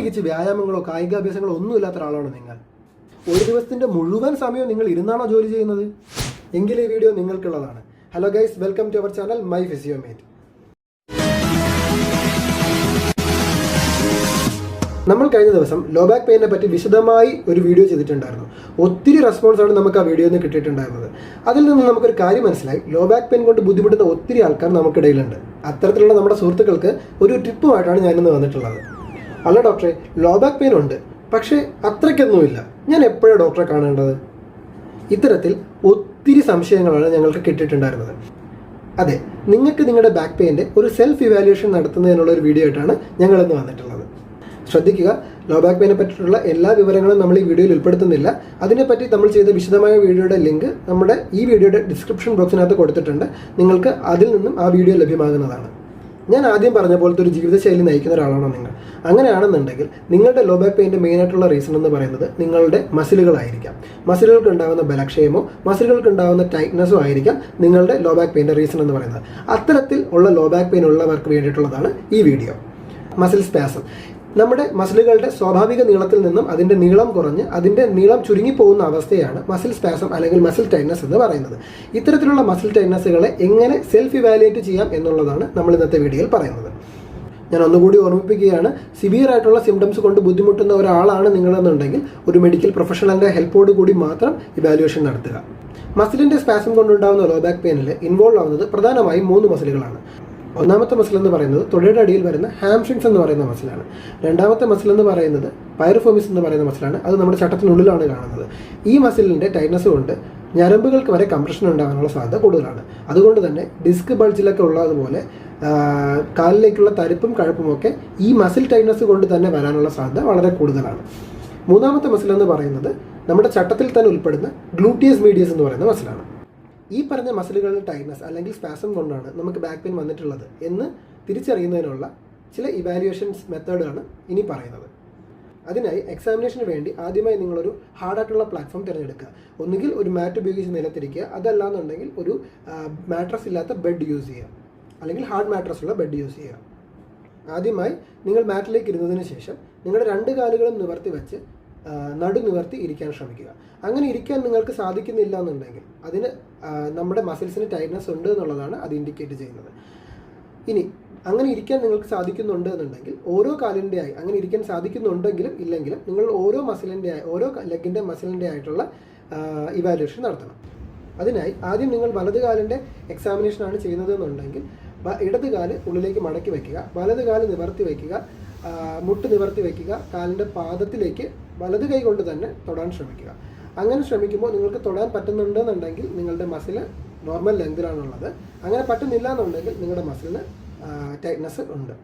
പ്രത്യേകിച്ച് വ്യായാമങ്ങളോ കായികാഭ്യാസങ്ങളോ ഒന്നും ഇല്ലാത്ത ഒരാളാണ് നിങ്ങൾ. ഒരു ദിവസത്തിന്റെ മുഴുവൻ സമയവും നിങ്ങൾ ഇരുന്നാണോ ജോലി ചെയ്യുന്നത്? എങ്കിൽ ഈ video നിങ്ങൾക്കുള്ളതാണ്. Hello guys welcome to our channel my Physiomate നമ്മൾ കഴിഞ്ഞ ദിവസം ലോ ബാക്ക് പെയിനെ പറ്റി വിശദമായി ഒരു വീഡിയോ ചെയ്തിട്ടുണ്ടായിരുന്നു. ഒത്തിരി റെസ്പോൺസാണ് നമുക്ക് ആ വീഡിയോയിൽ നിന്ന് കിട്ടിയിട്ടുണ്ടായിരുന്നത്. അതിൽ നിന്ന് നമുക്കൊരു കാര്യം മനസ്സിലായി. ലോ ബാക്ക് പെയിൻ കൊണ്ട് ബുദ്ധിമുട്ടുന്ന ഒത്തിരി ആൾക്കാർ നമുക്കിടയിലുണ്ട്. അത്തരത്തിലുള്ള നമ്മുടെ സുഹൃത്തുക്കൾക്ക് ഒരു ട്രിപ്പുമായിട്ടാണ് ഞാനിന്ന് വന്നിട്ടുള്ളത്. അല്ല ഡോക്ടറെ ലോ ബാക്ക് പെയിൻ ഉണ്ട്. പക്ഷേ അത്രയ്ക്കൊന്നുമില്ല. ഞാൻ എപ്പോഴാണ് ഡോക്ടറെ കാണേണ്ടത്? ഇത്തരത്തിൽ ഒത്തിരി സംശയങ്ങളാണ് ഞങ്ങൾക്ക് കിട്ടിയിട്ടുണ്ടായിരുന്നത്. അതെ നിങ്ങൾക്ക് നിങ്ങളുടെ ബാക്ക് പെയിന്റെ ഒരു സെൽഫ് ഇവാലുവേഷൻ നടത്തുന്നതിനുള്ള ഒരു വീഡിയോ ആയിട്ടാണ് ഞങ്ങളിന്ന് വന്നിട്ടുള്ളത്. ശ്രദ്ധിക്കുക ലോ ബാക്ക് പെയിനെ പറ്റിയിട്ടുള്ള എല്ലാ വിവരങ്ങളും നമ്മൾ ഈ വീഡിയോയിൽ ഉൾപ്പെടുത്തുന്നില്ല. അതിനെപ്പറ്റി നമ്മൾ ചെയ്ത വിശദമായ വീഡിയോയുടെ ലിങ്ക് നമ്മുടെ ഈ വീഡിയോയുടെ ഡിസ്ക്രിപ്ഷൻ ബോക്സിനകത്ത് കൊടുത്തിട്ടുണ്ട്. നിങ്ങൾക്ക് അതിൽ നിന്നും ആ വീഡിയോ ലഭ്യമാകുന്നതാണ്. ഞാൻ ആദ്യം പറഞ്ഞ പോലത്തെ ഒരു ജീവിതശൈലി നയിക്കുന്ന ഒരാളാണോ നിങ്ങൾ? അങ്ങനെയാണെന്നുണ്ടെങ്കിൽ നിങ്ങളുടെ ലോ ബാക്ക് പെയിന്റെ മെയിൻ ആയിട്ടുള്ള റീസൺ എന്ന് പറയുന്നത് നിങ്ങളുടെ മസിലുകളായിരിക്കാം മസിലുകൾക്ക് ഉണ്ടാകുന്ന ബലക്ഷയമോ മസിലുകൾക്ക് ഉണ്ടാകുന്ന ടൈറ്റ്നസ്സോ ആയിരിക്കാം നിങ്ങളുടെ ലോ ബാക്ക് പെയിന്റെ റീസൺ എന്ന് പറയുന്നത്. അത്തരത്തിൽ ഉള്ള ലോ ബാക്ക് പെയിൻ ഉള്ളവർക്ക് വേണ്ടിയിട്ടുള്ളതാണ് ഈ വീഡിയോ മസിൽ സ്പാസം നമ്മുടെ മസിലുകളുടെ സ്വാഭാവിക നീളത്തിൽ നിന്നും അതിന്റെ നീളം കുറഞ്ഞ് അതിന്റെ നീളം ചുരുങ്ങി പോകുന്ന അവസ്ഥയാണ് മസിൽ സ്പാസം അല്ലെങ്കിൽ മസിൽ ടൈറ്റ്നസ് എന്ന് പറയുന്നത്. ഇത്തരത്തിലുള്ള മസിൽ ടൈറ്റ്നസ്സുകളെ എങ്ങനെ സെൽഫ് ഇവാലുവേറ്റ് ചെയ്യാം എന്നുള്ളതാണ് നമ്മൾ ഇന്നത്തെ വീഡിയോയിൽ പറയുന്നത്. ഞാൻ ഒന്നുകൂടി ഓർമ്മിപ്പിക്കുകയാണ് സിവിയർ ആയിട്ടുള്ള സിംറ്റംസ് കൊണ്ട് ബുദ്ധിമുട്ടുന്ന ഒരാളാണ് നിങ്ങളെന്നുണ്ടെങ്കിൽ ഒരു മെഡിക്കൽ പ്രൊഫഷണലിന്റെ ഹെൽപ്പോട് കൂടി മാത്രം ഇവാലുവേഷൻ നടത്തുക. മസിലിന്റെ സ്പാസം കൊണ്ടുണ്ടാകുന്ന ലോ ബാക്ക് പെയിനിൽ ഇൻവോൾവ് ആവുന്നത് പ്രധാനമായും മൂന്ന് മസിലുകളാണ്. ഒന്നാമത്തെ മസിൽ എന്ന് പറയുന്നത് തുടയുടെ അടിയിൽ വരുന്ന ഹാംസ്ട്രിങ്സ് എന്ന് പറയുന്ന മസിലാണ് രണ്ടാമത്തെ മസിൽ എന്ന് പറയുന്നത് പൈറഫോമിസ് എന്ന് പറയുന്ന മസിലാണ് അത് നമ്മുടെ ചട്ടത്തിനുള്ളിലാണ് കാണുന്നത്. ഈ മസിലിന്റെ ടൈറ്റ്നസ് കൊണ്ട് ഞരമ്പുകൾക്ക് വരെ കംപ്രഷൻ ഉണ്ടാകാനുള്ള സാധ്യത കൂടുതലാണ്. അതുകൊണ്ട് തന്നെ ഡിസ്ക് ബൾജിലൊക്കെ ഉള്ളതുപോലെ കാലിലേക്കുള്ള തരിപ്പും കഴപ്പുമൊക്കെ ഈ മസിൽ ടൈറ്റ്നസ് കൊണ്ട് തന്നെ വരാനുള്ള സാധ്യത വളരെ കൂടുതലാണ്. മൂന്നാമത്തെ മസിൽ എന്ന് പറയുന്നത് നമ്മുടെ ചട്ടത്തിൽ തന്നെ ഉൾപ്പെടുന്ന ഗ്ലൂട്ടിയസ് മീഡിയസ് എന്ന് പറയുന്ന മസിലാണ് ഈ പറഞ്ഞ മസിലുകളുടെ ടൈറ്റ്നസ് അല്ലെങ്കിൽ സ്പാസം കൊണ്ടാണ് നമുക്ക് ബാക്ക് പെയിൻ വന്നിട്ടുള്ളത് എന്ന് തിരിച്ചറിയുന്നതിനുള്ള ചില ഇവാലുവേഷൻസ് മെത്തേഡാണ് ഇനി പറയുന്നത്. അതിനായി എക്സാമിനേഷന് വേണ്ടി ആദ്യമായി നിങ്ങളൊരു ഹാർഡായിട്ടുള്ള പ്ലാറ്റ്ഫോം തിരഞ്ഞെടുക്കുക. ഒന്നുകിൽ ഒരു മാറ്റ് ഉപയോഗിച്ച് നിലത്തിരിക്കുക. അതല്ലാന്നുണ്ടെങ്കിൽ ഒരു മാട്രസ് ഇല്ലാത്ത ബെഡ് യൂസ് ചെയ്യുക. അല്ലെങ്കിൽ ഹാർഡ് മാട്രസ് ഉള്ള ബെഡ് യൂസ് ചെയ്യുക. ആദ്യമായി നിങ്ങൾ മാറ്റിലേക്ക് ഇരുന്നതിന് ശേഷം നിങ്ങളുടെ രണ്ട് കാലുകളും നിവർത്തി വെച്ച് ആ, നടു നിവർത്തി ഇരിക്കാൻ ശ്രമിക്കുക. അങ്ങനെ ഇരിക്കാൻ നിങ്ങൾക്ക് സാധിക്കുന്നില്ല എന്നുണ്ടെങ്കിൽ അതിന് നമ്മുടെ മസിൽസിന് ടൈറ്റ്നസ് ഉണ്ട് എന്നുള്ളതാണ് അത് ഇൻഡിക്കേറ്റ് ചെയ്യുന്നത്. ഇനി അങ്ങനെ ഇരിക്കാൻ നിങ്ങൾക്ക് സാധിക്കുന്നുണ്ട് എന്നുണ്ടെങ്കിൽ ഓരോ കാലിന്റെ ആയി അങ്ങനെ ഇരിക്കാൻ സാധിക്കുന്നുണ്ടെങ്കിലും ഇല്ലെങ്കിലും നിങ്ങൾ ഓരോ മസിലിന്റെ ആയി ഓരോ ലെഗിന്റെ മസിലിന്റെ ആയിട്ടുള്ള ഇവാലുവേഷൻ നടത്തണം. അതിനായി ആദ്യം നിങ്ങൾ വലത് കാലിന്റെ എക്സാമിനേഷനാണ് ചെയ്യുന്നത് എന്നുണ്ടെങ്കിൽ ഇടത് കാൽ ഉള്ളിലേക്ക് മടക്കി വയ്ക്കുക വലത് കാൽ നിവർത്തി വയ്ക്കുക മുട്ട് നിവർത്തി വയ്ക്കുക കാലിന്റെ പാദത്തിലേക്ക് വലത് കൈ കൊണ്ട് തന്നെ തൊടാൻ ശ്രമിക്കുക. അങ്ങനെ ശ്രമിക്കുമ്പോൾ നിങ്ങൾക്ക് തൊടാൻ പറ്റുന്നുണ്ടെന്നുണ്ടെങ്കിൽ നിങ്ങളുടെ മസിൽ നോർമൽ ലെങ്തിലാണുള്ളത് അങ്ങനെ പറ്റുന്നില്ല എന്നുണ്ടെങ്കിൽ നിങ്ങളുടെ മസിലിന് ടൈറ്റ്നസ് ഉണ്ട്.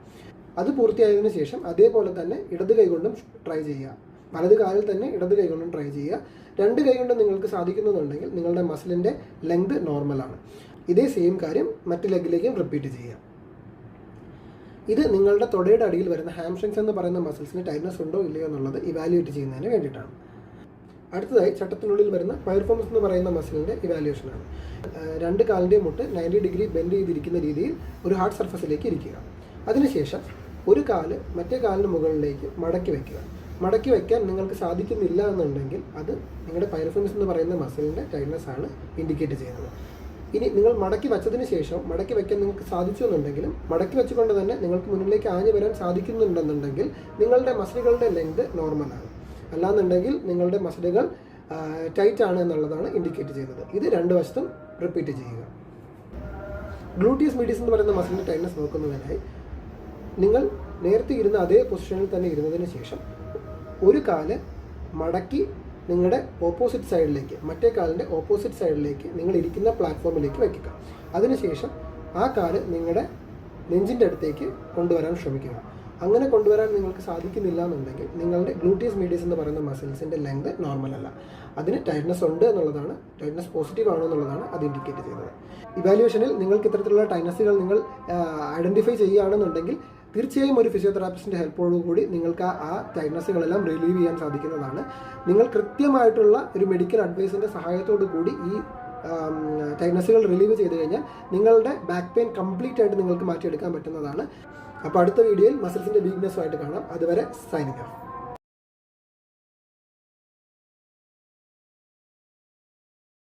അത് പൂർത്തിയായതിനു ശേഷം അതേപോലെ തന്നെ ഇടത് കൈ കൊണ്ടും ട്രൈ ചെയ്യുക. വലത് കാലിൽ തന്നെ ഇടത് കൈ കൊണ്ടും ട്രൈ ചെയ്യുക. രണ്ട് കൈ കൊണ്ടും നിങ്ങൾക്ക് സാധിക്കുന്നുണ്ടെങ്കിൽ നിങ്ങളുടെ മസിലിന്റെ ലെങ്ത് നോർമലാണ് ഇതേ സെയിം കാര്യം മറ്റ് ലെഗിലേക്കും റിപ്പീറ്റ് ചെയ്യുക. ഇത് നിങ്ങളുടെ തൊടയുടെ അടിയിൽ വരുന്ന ഹാംസ്ട്രിങ്സ് എന്ന് പറയുന്ന മസിൽസിന് ടൈറ്റ്നസ് ഉണ്ടോ ഇല്ലയോ എന്നുള്ളത് ഇവാലുവേറ്റ് ചെയ്യുന്നതിന് വേണ്ടിയിട്ടാണ്. അടുത്തതായി ചട്ടത്തിനുള്ളിൽ വരുന്ന പൈർഫോമൻസ് എന്ന് പറയുന്ന മസിലിന്റെ ഇവാലുവേഷനാണ് രണ്ട് കാലിന്റെ മുട്ട് നയന്റി ഡിഗ്രി ബെൻഡ് ചെയ്തിരിക്കുന്ന രീതിയിൽ ഒരു ഹാർഡ് സർഫസിലേക്ക് ഇരിക്കുക. അതിനുശേഷം ഒരു കാൽ മറ്റേ കാലിന് മുകളിലേക്ക് മടക്കി വയ്ക്കുക. മടക്കി വയ്ക്കാൻ നിങ്ങൾക്ക് സാധിക്കുന്നില്ല എന്നുണ്ടെങ്കിൽ അത് നിങ്ങളുടെ പൈർഫോമൻസ് എന്ന് പറയുന്ന മസിലിന്റെ ടൈറ്റ്നസ് ആണ് ഇൻഡിക്കേറ്റ് ചെയ്യുന്നത്. ഇനി നിങ്ങൾ മടക്കി വെച്ചതിന് ശേഷം മടക്കി വയ്ക്കാൻ നിങ്ങൾക്ക് സാധിച്ചു എന്നുണ്ടെങ്കിലും മടക്കി വെച്ചുകൊണ്ട് തന്നെ നിങ്ങൾക്ക് മുന്നിലേക്ക് ആഞ്ഞു വരാൻ സാധിക്കുന്നുണ്ടെന്നുണ്ടെങ്കിൽ നിങ്ങളുടെ മസിലുകളുടെ ലെങ്ത് നോർമലാണ് അല്ലാന്നുണ്ടെങ്കിൽ നിങ്ങളുടെ മസിലുകൾ ടൈറ്റ് ആണ് എന്നുള്ളതാണ് ഇൻഡിക്കേറ്റ് ചെയ്യുന്നത്. ഇത് രണ്ട് വശത്തും റിപ്പീറ്റ് ചെയ്യുക. ഗ്ലൂട്ടിയസ് മീഡിയസ് എന്ന് പറയുന്ന മസിലിന്റെ ടൈറ്റ്നസ് നോക്കുന്നതിനായി നിങ്ങൾ നേരത്തെ ഇരുന്ന അതേ പൊസിഷനിൽ തന്നെ ഇരുന്നതിന് ശേഷം ഒരു കാൽ മടക്കി നിങ്ങളുടെ ഓപ്പോസിറ്റ് സൈഡിലേക്ക് മറ്റേ കാലിന്റെ ഓപ്പോസിറ്റ് സൈഡിലേക്ക് നിങ്ങൾ ഇരിക്കുന്ന പ്ലാറ്റ്ഫോമിലേക്ക് വയ്ക്കുക അതിനുശേഷം ആ കാൽ നിങ്ങളുടെ നെഞ്ചിന്റെ അടുത്തേക്ക് കൊണ്ടുവരാൻ ശ്രമിക്കുക. അങ്ങനെ കൊണ്ടുവരാൻ നിങ്ങൾക്ക് സാധിക്കുന്നില്ല എന്നുണ്ടെങ്കിൽ നിങ്ങളുടെ ഗ്ലൂട്ടിയസ് മീഡിയസ് എന്ന് പറയുന്ന മസിൽസിന്റെ ലെങ്ത് നോർമൽ അല്ല. അതിന് ടൈറ്റ്നസ് ഉണ്ട് എന്നുള്ളതാണ് ടൈറ്റ്നസ് പോസിറ്റീവ് ആണോ എന്നുള്ളതാണ് അത് ഇൻഡിക്കേറ്റ് ചെയ്യുന്നത്. ഇവാലുവേഷനിൽ നിങ്ങൾക്ക് ഇത്തരത്തിലുള്ള ടൈറ്റ്നസ്സുകൾ നിങ്ങൾ ഐഡന്റിഫൈ ചെയ്യുകയാണെന്നുണ്ടെങ്കിൽ തീർച്ചയായും ഒരു ഫിസിയോതെറാപ്പിസ്റ്റിന്റെ ഹെൽപ്പോടുകൂടി നിങ്ങൾക്ക് ആ ടൈറ്റ്നസ്സുകളെല്ലാം റിലീവ് ചെയ്യാൻ സാധിക്കുന്നതാണ്. നിങ്ങൾ കൃത്യമായിട്ടുള്ള ഒരു മെഡിക്കൽ അഡ്വൈസിന്റെ സഹായത്തോടു കൂടി ഈ ടൈറ്റ്നസ്സുകൾ റിലീവ് ചെയ്ത് കഴിഞ്ഞാൽ നിങ്ങളുടെ ബാക്ക് പെയിൻ കംപ്ലീറ്റ് ആയിട്ട് നിങ്ങൾക്ക് മാറ്റിയെടുക്കാൻ പറ്റുന്നതാണ്. അപ്പോൾ അടുത്ത വീഡിയോയിൽ മസിൽസിന്റെ വീക്ക്നെസ്സുമായിട്ട് കാണാം. അതുവരെ ഓഫ്